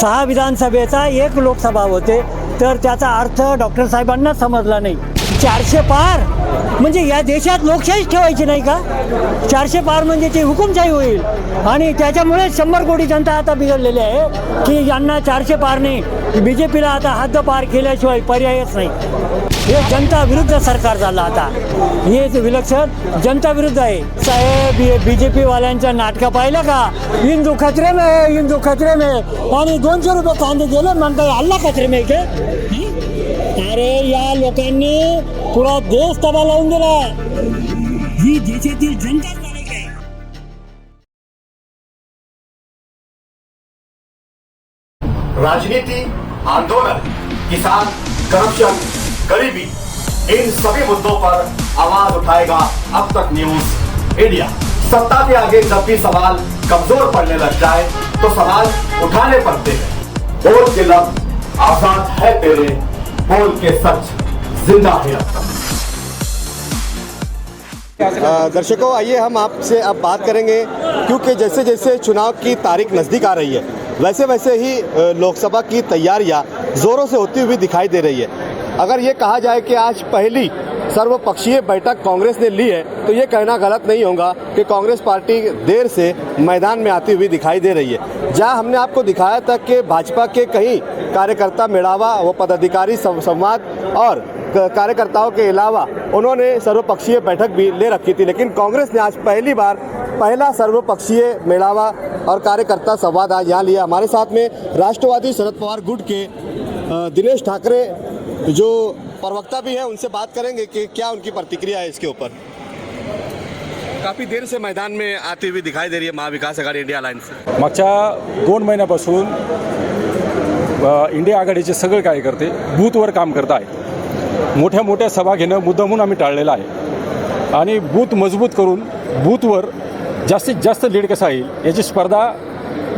सहा विधानसभेचा एक लोकसभा होते तर त्याचा अर्थ डॉक्टर साहेबांना समजला नाही. चारशे पार. म्हणजे या देशात लोकशाहीच ठेवायची नाही का? चारशे पार म्हणजे ती हुकुमशाही होईल. आणि त्याच्यामुळे शंभर कोटी जनता आता बिघडलेली आहे. की यांना चारशे पार नाही. बी जे पीला आता हद्द पार केल्याशिवाय पर्यायच नाही. हे जनता विरुद्ध सरकार झालं आता. हे विलक्षण जनता विरुद्ध आहे. साहेब हे बी जे पीवाल्यांच्या नाटकं पाहिलं का? हिंदू खत्रे में इंदू हिंदू खतरे में आणि दोनशे रुपये कांदे गेले म्हणता हल्ला खत्रे में के अरे या लोकांनी पुरा देश तबा लावून दिला. ही देशातील जनता मालिक आहे. राजनीति, आंदोलन, किसान, करप्शन, गरीबी, इन सभी मुद्दों पर आवाज़ उठाएगा अब तक न्यूज़ इंडिया सत्ता के आगे जब भी सवाल कमज़ोर पड़ने लग जाए तो सवाल उठाने पड़ते हैं। बोल के लफ्ज आज़ाद है तेरे। बोल के सच ज़िंदा है दर्शकों, आइए हम आपसे अब बात करेंगे, क्योंकि जैसे जैसे चुनाव की तारीख नज़दीक आ रही है, वैसे वैसे ही लोकसभा की तैयारियाँ ज़ोरों से होती हुई दिखाई दे रही है। अगर ये कहा जाए कि आज पहली सर्वपक्षीय बैठक कांग्रेस ने ली है तो ये कहना गलत नहीं होगा कि कांग्रेस पार्टी देर से मैदान में आती हुई दिखाई दे रही है। जहाँ हमने आपको दिखाया था कि भाजपा के कई कार्यकर्ता मेड़ावा व पदाधिकारी संवाद और कार्यकर्ताओं के अलावा उन्होंने सर्वपक्षीय बैठक भी ले रखी थी। लेकिन कांग्रेस ने आज पहली बार पहला सर्वपक्षीय मेड़ावा और कार्यकर्ता संवाद आज यहाँ लिया। हमारे साथ में राष्ट्रवादी शरद पवार गुट के दिनेश ठाकरे जो प्रवक्ता भी हैं, उनसे बात करेंगे कि क्या उनकी प्रतिक्रिया है इसके ऊपर। काफ़ी देर से मैदान में आती हुई दिखाई दे रही है महाविकास आघाड़ी इंडिया अलायन्स मागच्या दोन महिन्यापासून इंडिया आघाडीचे सगळे कार्यकर्ते बूथवर काम करत आहेत. मोठ्या मोठ्या सभा घेणं मुद्दामून आम्ही टाळलेलं आहे. आणि बूथ मजबूत करून बूथवर जास्तीत जास्त लीड कसा येईल याची स्पर्धा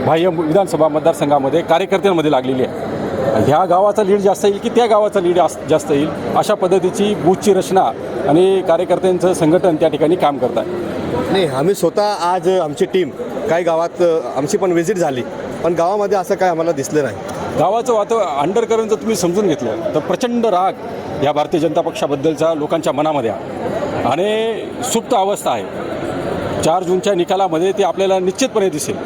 बाह्य विधानसभा मतदारसंघामध्ये कार्यकर्त्यांमध्ये लागलेली आहे. ह्या गावाचा लीड जास्त येईल की त्या गावाचा लीड जास्त येईल अशा पद्धतीची बूथची रचना आणि कार्यकर्त्यांचं संघटन त्या ठिकाणी काम करत आहे. नाही आम्ही स्वतः आज आमची टीम काही गावात आमची पण व्हिजिट झाली पण गावामध्ये असं काय आम्हाला दिसलं नाही. गावाचं वातावरण अंडरकरंट जर तुम्ही समजून घेतलं तर प्रचंड राग या भारतीय जनता पक्षाबद्दलचा लोकांच्या मनामध्ये आहे. आणि सुप्त अवस्था आहे. चार जूनच्या निकालामध्ये ते आपल्याला निश्चितपणे दिसेल.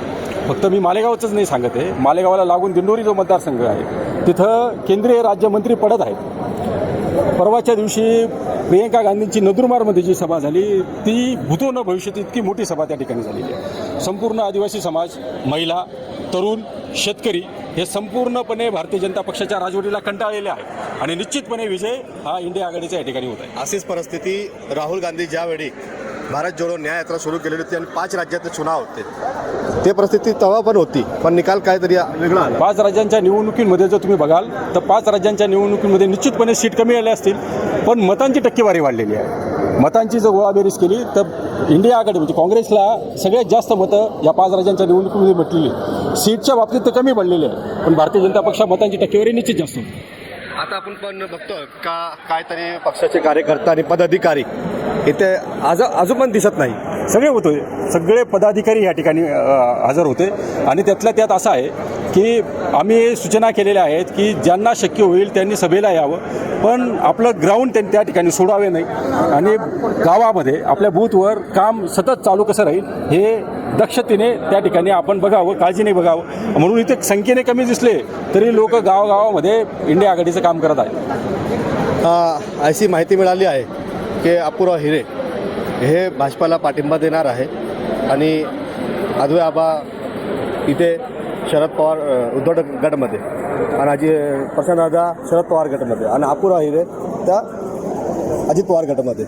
फक्त मी मालेगावचंच नाही सांगत आहे. मालेगावाला लागून दिंडोरी जो मतदारसंघ आहे तिथं केंद्रीय राज्यमंत्री पडत आहेत. परवाच्या दिवशी प्रियंका गांधींची नंदुरबारमध्ये जी सभा झाली ती भूतो न भविष्यात इतकी मोठी सभा त्या ठिकाणी झालेली आहे. संपूर्ण आदिवासी समाज महिला तरुण शेतकरी हे संपूर्णपणे भारतीय जनता पक्षाच्या राजवटीला कंटाळलेले आहे आणि निश्चितपणे विजय हा इंडिया आघाडीचा या ठिकाणी होत आहे. अशीच परिस्थिती राहुल गांधी ज्यावेळी भारत जोडो न्याय यात्रा सुरू केलेली होती आणि पाच राज्यात चुनाव होते. ते परिस्थिती तेव्हा पण होती पण निकाल काहीतरी वेगळा आला. पाच राज्यांच्या निवडणुकीमध्ये जर तुम्ही बघाल तर पाच राज्यांच्या निवडणुकीमध्ये निश्चितपणे सीट कमी आल्या असतील पण मतांची टक्केवारी वाढलेली आहे. मतांची जर गोळाबेरीज केली तर इंडिया आघाडी म्हणजे काँग्रेसला सगळ्यात जास्त मतं या पाच राज्यांच्या निवडणुकीमध्ये भेटलेली सीटच्या बाबतीत तर कमी पडलेली आहे पण भारतीय जनता पक्षा मतांची टक्केवारी निश्चित जास्त होती. आता आपण पण बघतो का काहीतरी पक्षाचे कार्यकर्ता आणि पदाधिकारी इथे आज अजून पण दिसत नाही. सगळे होते सगळे पदाधिकारी या ठिकाणी हजर होते आणि त्यातल्या त्यात असं आहे की आम्ही सूचना केलेल्या आहेत की ज्यांना शक्य होईल त्यांनी सभेला यावं. पण आपलं ग्राउंड त्यांनी त्या ठिकाणी सोडावे नाही. आणि गावामध्ये आपल्या बूथवर काम सतत चालू कसं राहील हे दक्षतेने त्या ठिकाणी आपण बघावं काळजीने बघावं. म्हणून इथे संख्येने कमी दिसले तरी लोक गावागावामध्ये इंडिया आघाडीचं काम करत आहेत. अ, अशी माहिती मिळाली आहे की अपुरा हिरे हे भाजपाला पाठिंबा देणार आहे. आणि अद्वै आबा इथे शरद पवार उद्धव गटमध्ये आणि अजि प्रशांतदादा शरद पवार गटमध्ये आणि अपुरा हिरे त्या अजित पवार गटामध्ये.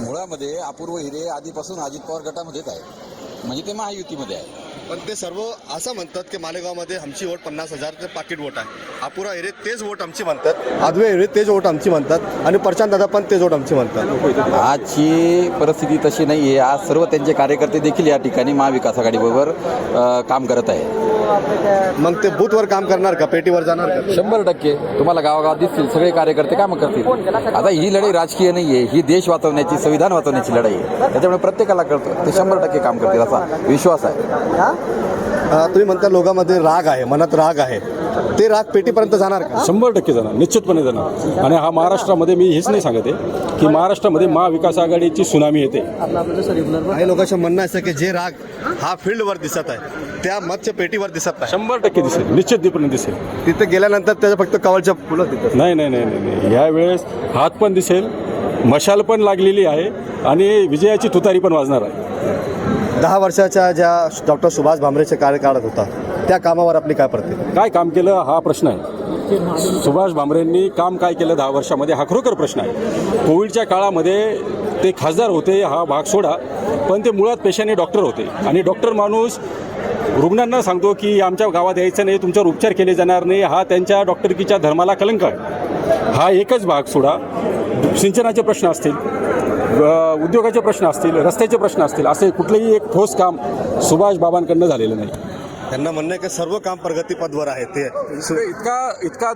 मुळामध्ये अपूर्व हिरे आधीपासून अजित पवार गटामध्येच आहे म्हणजे ते महायुतीमध्ये आहे. पण ते सर्व असं म्हणतात की मालेगावमध्ये आमची वोट पन्नास हजार ते पाकिट वोट आहे. अपुरा हिरे तेच वोट आमची म्हणतात. अद्वै हिरे तेच वोट आमची म्हणतात. आणि प्रशांत दादा पण तेच वोट आमची म्हणतात. आजची परिस्थिती तशी नाही आहे आज सर्व त्यांचे कार्यकर्ते देखील या ठिकाणी महाविकास आघाडीबरोबर काम करत आहे मग ते बूथवर काम करणार का? पेटीवर जाणार का? शंभर टक्के. तुम्हाला गावागावात दिसतील. सगळे कार्यकर्ते कामं करतील. आता ही लढाई राजकीय नाही आहे ही देश वाचवण्याची संविधान वाचवण्याची लढाई आहे. त्याच्यामुळे प्रत्येकाला कळतं. ते शंभर टक्के काम करतील असा विश्वास आहे. तुम्ही म्हणता लोकांमध्ये राग आहे. मनात राग आहे. ते राग पेटीपर्यंत जाणार का? शंभर टक्के जाणार निश्चितपणे जाणार. आणि हा महाराष्ट्रामध्ये मी हेच नाही सांगत आहे की महाराष्ट्रामध्ये महाविकास आघाडीची सुनामी येते. काही लोकांचं म्हणणं असं की जे राग हा फील्डवर दिसत आहे त्या मतच्या पेटीवर दिसत नाही. शंभर टक्के दिसेल निश्चितपणे दिसेल. तिथे गेल्यानंतर त्याच्या फक्त कवलच्या फुलं तिथं. नाही नाही नाही नाही नाही. यावेळेस हात पण दिसेल मशाल पण लागलेली आहे आणि विजयाची तुतारी पण वाजणार आहे. दहा वर्षाच्या ज्या डॉक्टर सुभाष भामरेचे कार्यकाळात होता त्या कामावर आपली काय पडते काय काम केलं हा प्रश्न आहे. सुभाष भामरेंनी काम काय केलं दहा वर्षामध्ये हा खरोखर प्रश्न आहे. कोविडच्या काळामध्ये ते खासदार होते हा भाग सोडा पण ते मुळात पेशाने डॉक्टर होते. आणि डॉक्टर माणूस रुग्णांना सांगतो की आमच्या गावात यायचं नाही तुमच्यावर उपचार केले जाणार नाही हा त्यांच्या डॉक्टरकीच्या धर्माला कलंक आहे. हा एकच भाग सोडा. सिंचनाचे प्रश्न असतील उद्योगाचे प्रश्न असतील रस्त्याचे प्रश्न असतील असे कुठलेही एक ठोस काम सुभाष बाबांकडनं झालेलं नाही. त्यांना म्हणणं आहे की सर्व काम प्रगतीपथवर आहे. ते इतका इतका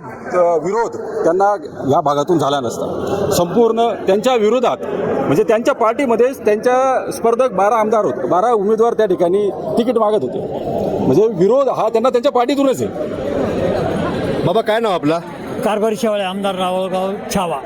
विरोध त्यांना या भागातून झाला नसता. संपूर्ण त्यांच्या विरोधात म्हणजे त्यांच्या पार्टीमध्येच त्यांच्या स्पर्धक बारा आमदार होते. बारा उमेदवार त्या ठिकाणी तिकीट मागत होते. म्हणजे विरोध हा त्यांना त्यांच्या पार्टीतूनच आहे. बाबा काय नाव आपलं? कारभारी शेवाळे आमदार रावळगाव छावा.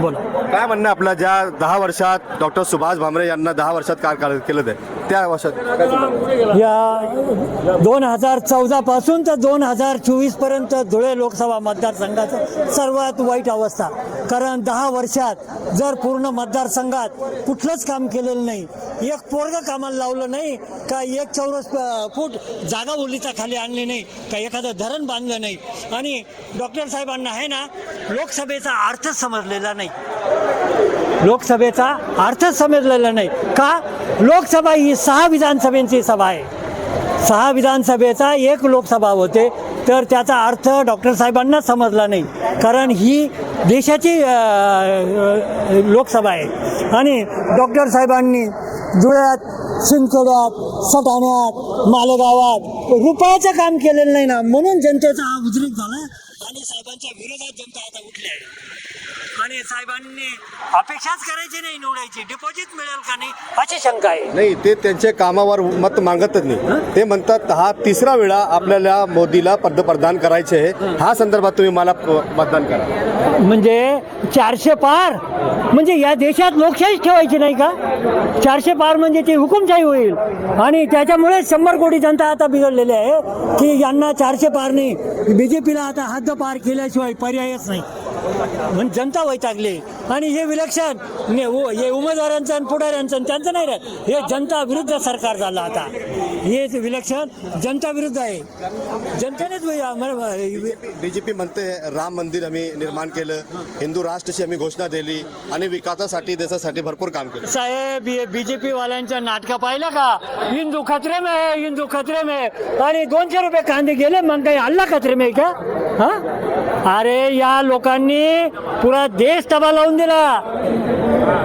बोला. काय म्हणणं आहे आपलं? ज्या दहा वर्षात डॉक्टर सुभाष भामरे यांना दहा वर्षात काय केलं ते त्या वर्षात काय? या दोन हजार चौदा पासून तर दोन हजार चोवीसपर्यंत धुळे लोकसभा मतदारसंघाचं सर्वात वाईट अवस्था. कारण दहा वर्षात जर पूर्ण मतदारसंघात कुठलंच काम केलेलं नाही एक पोरग कामाला लावलं नाही का एक चौरस अ, फूट जागा ओलीचा खाली आणली नाही का एखादं धरण बांधलं नाही. आणि डॉक्टर साहेबांना आहे ना लोकसभेचा अर्थच समजलेला नाही. लोकसभेचा अर्थच समजलेला नाही. का? लोकसभा ही सहा विधानसभेची सभा आहे. सहा विधानसभेचा एक लोकसभा होते तर त्याचा अर्थ डॉक्टर साहेबांना समजला नाही. कारण ही देशाची लोकसभा आहे. आणि डॉक्टर साहेबांनी धुळ्यात शिंदखेड्यात सटाण्यात मालेगावात रुपयाचं काम केलेलं नाही ना. म्हणून जनतेचा हा उद्रेक झाला आणि साहेबांच्या विरोधात जनता आता उठली आहे. आणि साहेबांनी अपेक्षाच करायची नाही निवडायची. डिपॉझिट मिळेल का नाही अशी शंका आहे. नाही ते त्यांच्या कामावर मत मागतच नाही. ते म्हणतात हा तिसरा वेळा आपल्याला मोदीला पंतप्रधान करायचे आहे. हा संदर्भात तुम्ही मला मतदान करा. म्हणजे चारशे पार? म्हणजे या देशात लोकशाहीच ठेवायची नाही का? चारशे पार म्हणजे ती हुकुमशाही होईल. आणि त्याच्यामुळे शंभर कोटी जनता आता बिघडलेली आहे की यांना चारशे पार नाही. बी जे पीला आता हद्द पार केल्याशिवाय पर्यायच नाही. म्हणजे जनता वैतागली. आणि हे विलक्षण उ- हे उमेदवारांचं आणि पुढाऱ्यांचं त्यांचं नाही रे हे जनता विरुद्ध सरकार झालं आता. हे विलक्षण जनता विरुद्ध आहे. जनतेनेच बीजेपी म्हणते राम मंदिर आम्ही निर्माण केलं. हिंदू राष्ट्रची आम्ही घोषणा दिली आणि विकासासाठी देशासाठी भरपूर काम केलं. साहेब बीजेपी वाल्यांच्या नाटकं पाहिलं का? हिंदू खतरे में है हिंदू खतरे में. आणि दोनशे रुपये कांदे गेले मग काही अल्ला खतरे में आहे का? हा? अरे या लोकांनी पुरा देश तबा लावून दिला.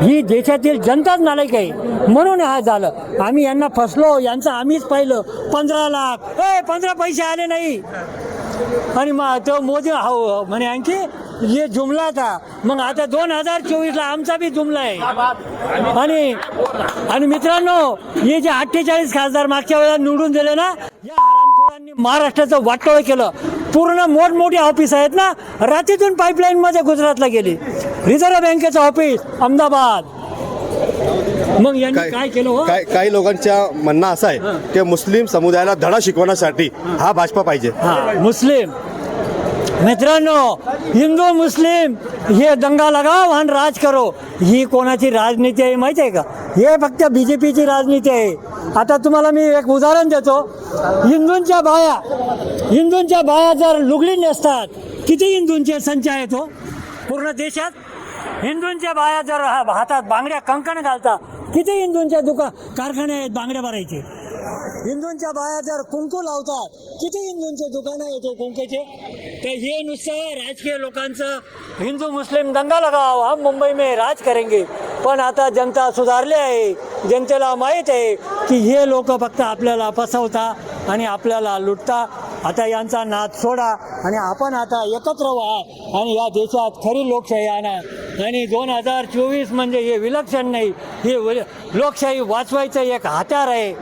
ही देशातील जनताच नालायक आहे. म्हणून हा झालं. आम्ही यांना फसलो. यांचं आम्हीच पाहिलं. पंधरा लाख. ए पंधरा पैसे आले नाही. आणि मग तो मोदी हो, हो म्हणे आणखी ये जुमला था मग आता दोन हजार चोवीसला आमचा बी जुमला आहे. आणि आणि मित्रांनो हे जे अठ्ठेचाळीस खासदार मागच्या वेळेला निवडून दिले ना या हरामखोरांनी महाराष्ट्राचं वाटोळ केलं. पूर्ण मोठमोठी ऑफिस आहेत ना? रात्रीतून पाईपलाईनमध्ये गुजरातला गेली. रिझर्व्ह बँकेचं ऑफिस अहमदाबाद. मग यांनी काय केलं हो? काय काही लोकांच्या म्हणणं असं आहे की मुस्लिम समुदायाला धडा शिकवण्यासाठी हा भाजपा पाहिजे. हा. मुस्लिम. मित्रांनो हिंदू मुस्लिम हे दंगा लगाव आणि राज करो. ही कोणाची राजनीती आहे माहिती आहे का? हे फक्त बी जे पीची राजनीती आहे. आता तुम्हाला मी एक उदाहरण देतो. हिंदूंच्या बाया हिंदूंच्या बाया जर लुगडी नेसतात किती हिंदूंचे संच आहे तो? पूर्ण देशात? हिंदूंच्या बाया जर हा- हातात बांगड्या कंकण घालतात किती हिंदूंच्या दुका कारखाने आहेत बांगड्या भरायचे? हिंदूंच्या बाया जर कुंकू लावतात किती हिंदूंचे दुकानं आहेत कुंकूचे? तर हे नुसतं राजकीय लोकांचं हिंदू मुस्लिम दंगा लगाव हम मुंबई में राज करेंगे. पण आता जनता सुधारली आहे. जनतेला माहीत आहे की हे लोक फक्त आपल्याला फसवता आणि आपल्याला लुटता. आता यांचा नाद सोडा आणि आपण आता एकत्र व्हा आणि या देशात खरी लोकशाही आणा. आणि दोन हजार चोवीस म्हणजे हे विलक्षण नाही. हे लोकशाही वाचवायचं एक हत्यार आहे.